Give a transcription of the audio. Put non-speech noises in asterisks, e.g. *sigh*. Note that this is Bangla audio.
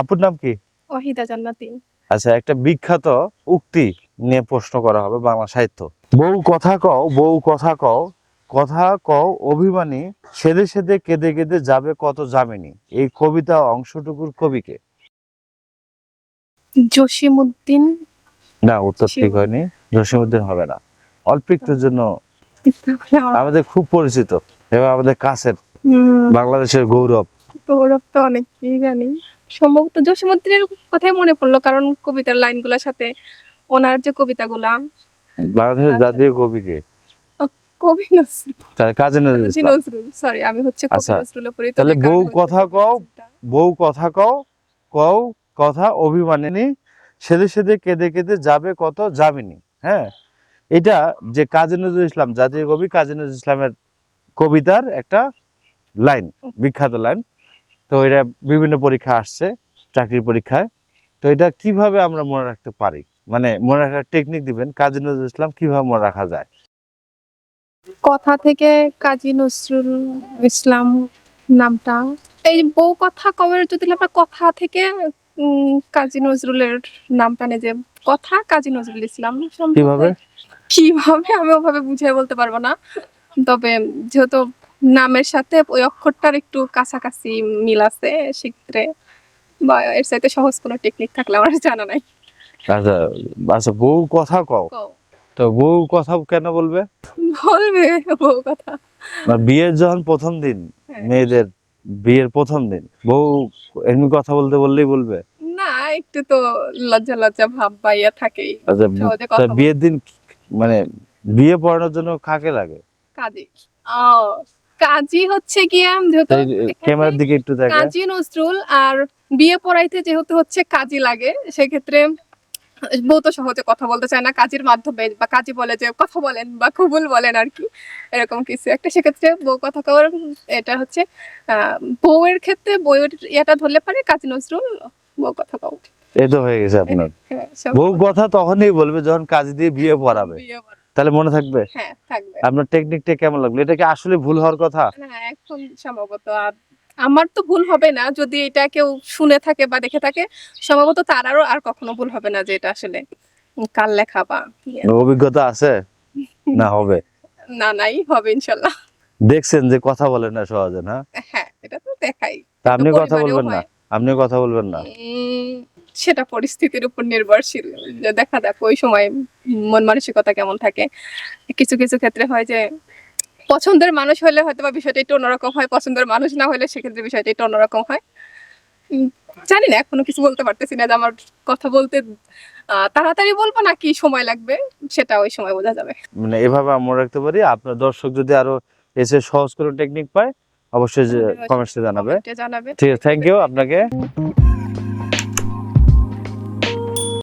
আপুর নাম কি? ওয়াহিদা জান্নাতি। আচ্ছা একটা বিখ্যাত উক্তি নিয়ে প্রশ্ন করা হবে বাংলা সাহিত্য। বউ কথা কও বউ কথা কও কথা কও অভিমানী সেদে সেদে কেঁদে কেঁদে যাবে কত জামিনী এই কবিতা অংশটুকুর কবিকে। জসিমউদ্দিন না উত্তর ঠিক হয়নি। জসিমুদ্দিন হবে না। অল্প একটুর জন্য আমাদের খুব পরিচিত এবং আমাদের কাছের বাংলাদেশের গৌরব। গৌরব তো অনেকই জানি। সম্ভবত জসিমউদ্দিনের কথাই মনে পড়ল কারণ কবিতার লাইনগুলোর সাথে ওনার যে কবিতাগুলা। বাংলাদেশের আচ্ছা। জাতীয় কবি নজরুল। তার নজরুল কাজী নজরুল সরি আমি হচ্ছে কবি আচ্ছা, তাহলে বউ কথা কও, কবিতাটা। বউ কথা কও কও কথা অভিমানিনী সেদে সেদে কেঁদে কেঁদে যাবে কত যাবিনি হ্যাঁ? এটা যে কাজী নজরুল ইসলাম জাতীয় কবি কাজী নজরুল ইসলামের কবিতার একটা লাইন বিখ্যাত লাইন। তো এটা বিভিন্ন পরীক্ষা আসছে চাকরির পরীক্ষায়। তো এটা কীভাবে আমরা মনে রাখতে পারি? মানে মনে রাখার টেকনিক দিবেন কাজী নজরুল ইসলাম কীভাবে মনে রাখা যায়? কথা থেকে কাজী নজরুল ইসলাম নামটা এই বউ কথা কবের যদি আমরা কথা থেকে কাজী নজরুলের নামটা নিয়ে যে কথা কাজী নজরুল ইসলাম কীভাবে? কীভাবে আমি ওভাবে বুঝিয়ে বলতে পারব না। তবে যেহেতু নামের সাথে ওই অক্ষরটার একটু কাছাকাছি মিল আছে সেক্ষেত্রে বা এর সাথে সহজ কোনো টেকনিক থাকলে আমার জানা নাই। আচ্ছা আচ্ছা বউ কথা কও। তো বউ কথা কেন বলবে? বলবে বউ কথা। বিয়ের যখন প্রথম দিন হ্যাঁ। মেয়েদের বিয়ের প্রথম দিন বউ এমনি কথা বলতে বললেই বলবে? না একটু তো লজ্জা লজ্জা ভাব পাইয়া থাকেই। আচ্ছা বিয়ের দিন মানে বিয়ে পড়ানোর জন্য কাকে লাগে? কাজী। ও কাজী হচ্ছে গিয়ে যেহেতু ক্যামেরার দিকে একটু দেখে কাজী নজরুল আর বিয়ে পড়াইতে যেহেতু হচ্ছে কাজী লাগে সেক্ষেত্রে বউ তো সহজে কথা বলতে চায় না কাজীর মাধ্যমে বা কাজী বলে যে কথা বলেন বা কবুল বলেন আর কি এরকম কিছু একটা। সেক্ষেত্রে বউ কথা কওয়ার এটা হচ্ছে আহ, বউয়ের ক্ষেত্রে বউয়ের এটা ধরলে পারে কাজী নজরুল বউ কথা কও এই তো হয়ে গেছে আপনার। হ্যাঁ, বউ কথা তখনই বলবে যখন কাজ দিয়ে বিয়ে পড়াবে। বিয়ে তাহলে মনে থাকবে? হ্যাঁ থাকবে। আপনার টেকনিকটা কেমন লাগল? এটা কি আসলে ভুল হওয়ার কথা? হ্যাঁ এখন সম্ভবত আর আমার তো ভুল হবে না। যদি এটা কেউ শুনে থাকে বা দেখে থাকে সম্ভবত তারারও আর কখনো ভুল হবে না যে এটা আসলে কাল লেখা বা অভিজ্ঞতা আছে? না হবে। *laughs* না নাই হবে ইনশাল্লাহ। দেখছেন যে কথা বলেন না সহজে না? হ্যাঁ এটা তো দেখাই। তা আপনি কথা বলবেন না। আপনিও কথা বলবেন না। সেটা পরিস্থিতির উপর নির্ভরশীল। যে দেখা যাক ওই সময় মন মানসিকতা কেমন থাকে। কিছু কিছু ক্ষেত্রে হয় যে পছন্দের মানুষ হলে হয়তো বা বিষয়টা একটু অন্যরকম হয় পছন্দের মানুষ না হলে সেক্ষেত্রে বিষয়টা একটু অন্যরকম হয়। জানি না এখনও কিছু বলতে পারতেছি না যে আমার কথা বলতে তাড়াতাড়ি বলব নাকি সময় লাগবে সেটা ওই সময় বোঝা যাবে। মানে এভাবে আমরা রাখতে পারি আপনার দর্শক যদি আরও এসে সহজ করে টেকনিক পায় অবশ্যই কমেন্টসে জানাবে। কমেন্টে জানাবে। ঠিক আছে থ্যাংক ইউ আপনাকে।